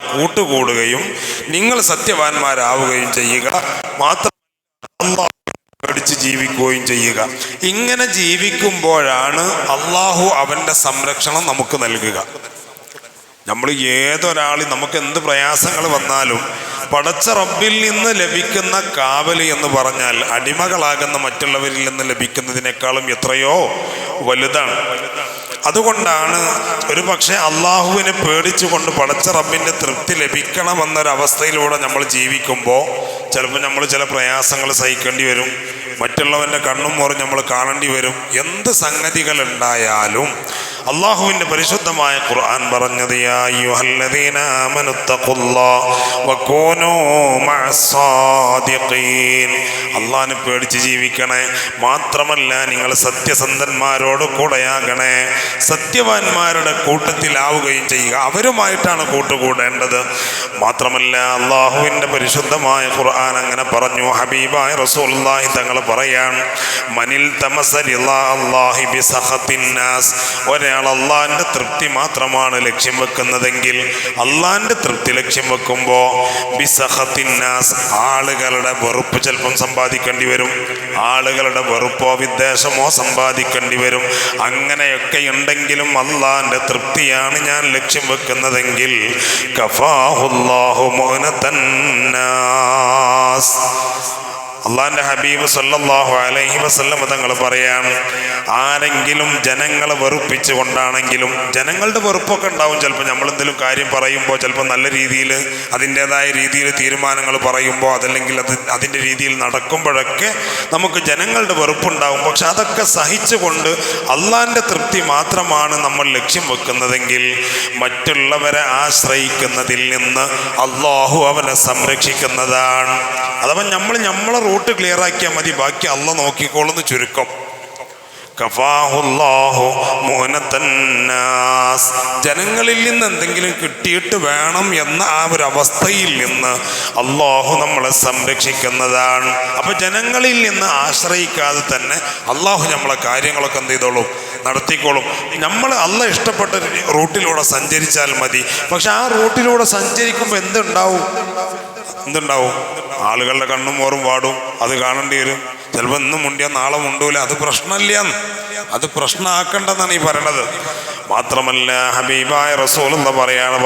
കൂട്ടുകൂടുകയും നിങ്ങൾ സത്യവാന്മാരാവുകയും ചെയ്യുക. മാത്രം പേടിച്ച് ജീവിക്കുകയും ചെയ്യുക. ഇങ്ങനെ ജീവിക്കുമ്പോഴാണ് അള്ളാഹു അവന്റെ സംരക്ഷണം നമുക്ക് നൽകുക. നമ്മൾ ഏതൊരാൾ നമുക്ക് എന്ത് പ്രയാസങ്ങൾ വന്നാലും പടച്ച റബ്ബിൽ നിന്ന് ലഭിക്കുന്ന കാവൽ എന്ന് പറഞ്ഞാൽ അടിമകളാകുന്ന മറ്റുള്ളവരിൽ നിന്ന് ലഭിക്കുന്നതിനേക്കാളും എത്രയോ വലുതാണ്. അതുകൊണ്ടാണ് ഒരു പക്ഷേ അള്ളാഹുവിനെ പേടിച്ചുകൊണ്ട് പടച്ച റബ്ബിന്റെ തൃപ്തി ലഭിക്കണമെന്നൊരവസ്ഥയിലൂടെ നമ്മൾ ജീവിക്കുമ്പോൾ ചിലപ്പോൾ നമ്മൾ ചില പ്രയാസങ്ങൾ സഹിക്കേണ്ടി വരും. മറ്റുള്ളവന്റെ കണ്ണും മോറും നമ്മൾ കാണേണ്ടി വരും. എന്ത് സംഗതികൾ ഉണ്ടായാലും അള്ളാഹുവിന്റെ പരിശുദ്ധമായ ഖുർആൻ പറഞ്ഞത് അള്ളാഹിനെ പേടിച്ച് ജീവിക്കണേ. മാത്രമല്ല നിങ്ങൾ സത്യസന്ധന്മാരോട് കൂടെയാകണേ. സത്യവാന്മാരുടെ കൂട്ടത്തിലാവുകയും ചെയ്യുക. അവരുമായിട്ടാണ് കൂട്ടുകൂടേണ്ടത്. മാത്രമല്ല അള്ളാഹുവിന്റെ പരിശുദ്ധമായ ഖുർആൻ അങ്ങനെ പറഞ്ഞു. ഹബീബായ റസൂലുള്ളാഹി തങ്ങൾ പറയാൻ മനിൽ തമസരി അല്ലാഹി ഒരാൾ അള്ളാഹിന്റെ തൃപ്തി മാത്രമാണ് ലക്ഷ്യം വെക്കുന്നതെങ്കിൽ അള്ളാഹിന്റെ തൃപ്തി ലക്ഷ്യം വെക്കുമ്പോൾ ബിസഖത്തിന്നാസ് ആളുകളുടെ വെറുപ്പ് ചിലപ്പം സമ്പാദിക്കേണ്ടി വരും. ആളുകളുടെ വെറുപ്പോ വിദ്വേഷമോ സമ്പാദിക്കേണ്ടി വരും. അങ്ങനെയൊക്കെ ഉണ്ടെങ്കിലും അള്ളാഹിന്റെ തൃപ്തിയാണ് ഞാൻ ലക്ഷ്യം വെക്കുന്നതെങ്കിൽ കഫാഹുല്ലാഹു മോനത്തന്നാസ് അള്ളാന്റെ ഹബീബ് സല്ലാഹു അലൈഹി വസല്ലം തങ്ങൾ പറയാം ആരെങ്കിലും ജനങ്ങളെ വെറുപ്പിച്ചു കൊണ്ടാണെങ്കിലും ജനങ്ങളുടെ വെറുപ്പൊക്കെ ഉണ്ടാവും ചിലപ്പോൾ നമ്മളെന്തെങ്കിലും കാര്യം പറയുമ്പോൾ ചിലപ്പോൾ നല്ല രീതിയിൽ അതിന്റെതായ രീതിയിൽ തീരുമാനങ്ങൾ പറയുമ്പോൾ അതല്ലെങ്കിൽ അത് അതിന്റെ രീതിയിൽ നടക്കുമ്പോഴൊക്കെ നമുക്ക് ജനങ്ങളുടെ വെറുപ്പുണ്ടാവും. പക്ഷെ അതൊക്കെ സഹിച്ചുകൊണ്ട് അള്ളാന്റെ തൃപ്തി മാത്രമാണ് നമ്മൾ ലക്ഷ്യം വെക്കുന്നതെങ്കിൽ മറ്റുള്ളവരെ ആശ്രയിക്കുന്നതിൽ നിന്ന് അള്ളാഹു അവനെ സംരക്ഷിക്കുന്നതാണ്. അഥവാ നമ്മൾ നമ്മളെ റൂട്ട് ക്ലിയർ ആക്കിയാൽ മതി. ബാക്കി അല്ല നോക്കിക്കോളുന്ന് ചുരുക്കം. ജനങ്ങളിൽ നിന്ന് എന്തെങ്കിലും കിട്ടിയിട്ട് വേണം എന്ന ആ ഒരു അവസ്ഥയിൽ നിന്ന് അള്ളാഹു നമ്മളെ സംരക്ഷിക്കുന്നതാണ്. അപ്പൊ ജനങ്ങളിൽ നിന്ന് ആശ്രയിക്കാതെ തന്നെ അള്ളാഹു നമ്മളെ കാര്യങ്ങളൊക്കെ എന്ത് ചെയ്തോളും? നടത്തിക്കോളും. നമ്മൾ അല്ല ഇഷ്ടപ്പെട്ട റൂട്ടിലൂടെ സഞ്ചരിച്ചാൽ മതി. പക്ഷെ ആ റൂട്ടിലൂടെ സഞ്ചരിക്കുമ്പോൾ എന്തുണ്ടാവും? എന്തുണ്ടാവും? ആളുകളുടെ കണ്ണും ഓറും പാടും അത് കാണേണ്ടി വരും. ചിലപ്പോൾ ഇന്നും മുണ്ടിയാൽ നാളെ മുണ്ടൂല. അത് പ്രശ്നമില്ല അത് പ്രശ്നമാക്കണ്ടെന്നാണ് ഈ പറയണത്. മാത്രമല്ല ഹബീബായ റസൂൽ എന്ന് പറയാണ്?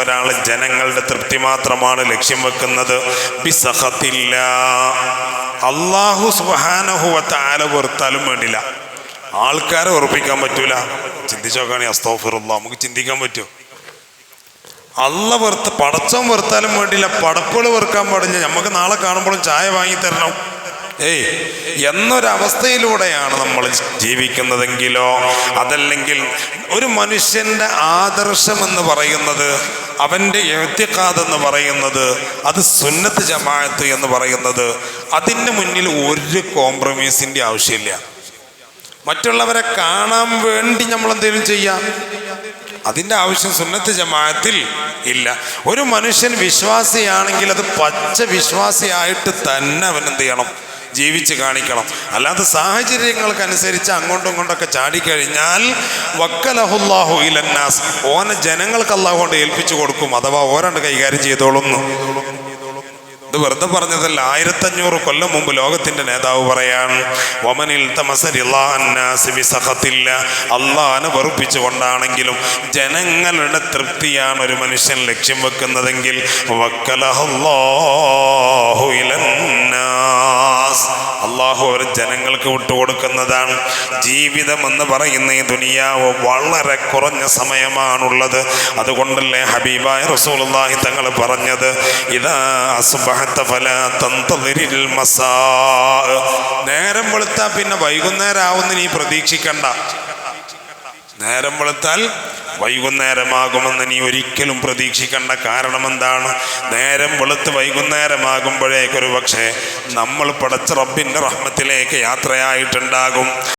ഒരാൾ ജനങ്ങളുടെ തൃപ്തി മാത്രമാണ് ലക്ഷ്യം വെക്കുന്നത്. പിസഹത്തില്ല അള്ളാഹു സുബാനഹുവത്ത ആല വെറുത്താലും വേണ്ടില്ല. ആൾക്കാരെ ഉറപ്പിക്കാൻ പറ്റൂല. ചിന്തിച്ചോക്കാണെ അസ്തോഫിറുള്ള നമുക്ക് ചിന്തിക്കാൻ പറ്റുമോ അല്ല വെറുത്ത് പടച്ചം വെറുത്താലും വേണ്ടിയില്ല. പടപ്പുകൾ വെറുക്കാൻ പാടില്ല. നമുക്ക് നാളെ കാണുമ്പോഴും ചായ വാങ്ങി തരണം. ഏയ് എന്നൊരവസ്ഥയിലൂടെയാണ് നമ്മൾ ജീവിക്കുന്നതെങ്കിലോ അതല്ലെങ്കിൽ ഒരു മനുഷ്യന്റെ ആദർശം എന്ന് പറയുന്നത് അവന്റെ എഴുത്തിക്കാത് എന്ന് പറയുന്നത് അത് സുന്നത്ത് ജമാഅത്ത് എന്ന് പറയുന്നത് അതിന്റെ മുന്നിൽ ഒരു കോംപ്രമൈസിന്റെ ആവശ്യമില്ല. മറ്റുള്ളവരെ കാണാൻ വേണ്ടി നമ്മൾ എന്തെങ്കിലും ചെയ്യാം. അതിന്റെ ആവശ്യം സുന്നത്ത് ജമാഅത്തിൽ ഇല്ല. ഒരു മനുഷ്യൻ വിശ്വാസിയാണെങ്കിൽ അത് പച്ച വിശ്വാസിയായിട്ട് തന്നെ അവൻ എന്ത് ചെയ്യണം? ജീവിച്ച് കാണിക്കണം. അല്ലാതെ സാഹചര്യങ്ങൾക്കനുസരിച്ച് അങ്ങോട്ടും ഇങ്ങോട്ടൊക്കെ ചാടിക്കഴിഞ്ഞാൽ വക്കലഹുല്ലാഹു ഇലന്നാസ്. ഓനെ ജനങ്ങൾക്ക് അള്ളാഹു കൊണ്ട് ഏൽപ്പിച്ചു കൊടുക്കും. അഥവാ ഓരണ്ട് കൈകാര്യം ചെയ്തോളുന്നു ഇത് വെറുതെ പറഞ്ഞതല്ല. ആയിരത്തഞ്ഞൂറ് കൊല്ലം മുമ്പ് ലോകത്തിന്റെ നേതാവ് പറയാൻ ഒമനിൽ തമസരില്ല അള്ളാനെ വെറുപ്പിച്ചുകൊണ്ടാണെങ്കിലും ജനങ്ങളുടെ തൃപ്തിയാണ് ഒരു മനുഷ്യൻ ലക്ഷ്യം വെക്കുന്നതെങ്കിൽ അള്ളാഹു അവർ ജനങ്ങൾക്ക് വിട്ടുകൊടുക്കുന്നതാണ് ജീവിതം എന്ന് പറയുന്ന ഈ ദുനിയാവ് വളരെ കുറഞ്ഞ സമയമാണുള്ളത്. അതുകൊണ്ടല്ലേ ഹബീബായ റസൂലുള്ളാഹി തങ്ങൾ പറഞ്ഞത് ഇതാ അസുബഹത്ത ഫല തന്തളിരിൽ മസാ നേരം വെളുത്താൽ പിന്നെ വൈകുന്നേരം ആവുന്ന നീ പ്രതീക്ഷിക്കണ്ട. നേരം വെളുത്താൽ വൈകുന്നേരമാകുമെന്ന് നീ ഒരിക്കലും പ്രതീക്ഷിക്കേണ്ട കാരണം എന്താണ് നേരം വെളുത്ത് വൈകുന്നേരമാകുമ്പോഴേക്കൊരു പക്ഷേ നമ്മൾ പടച്ച റബ്ബിന്റെ റഹ്മത്തിലേക്ക് യാത്രയായിട്ടുണ്ടാകും.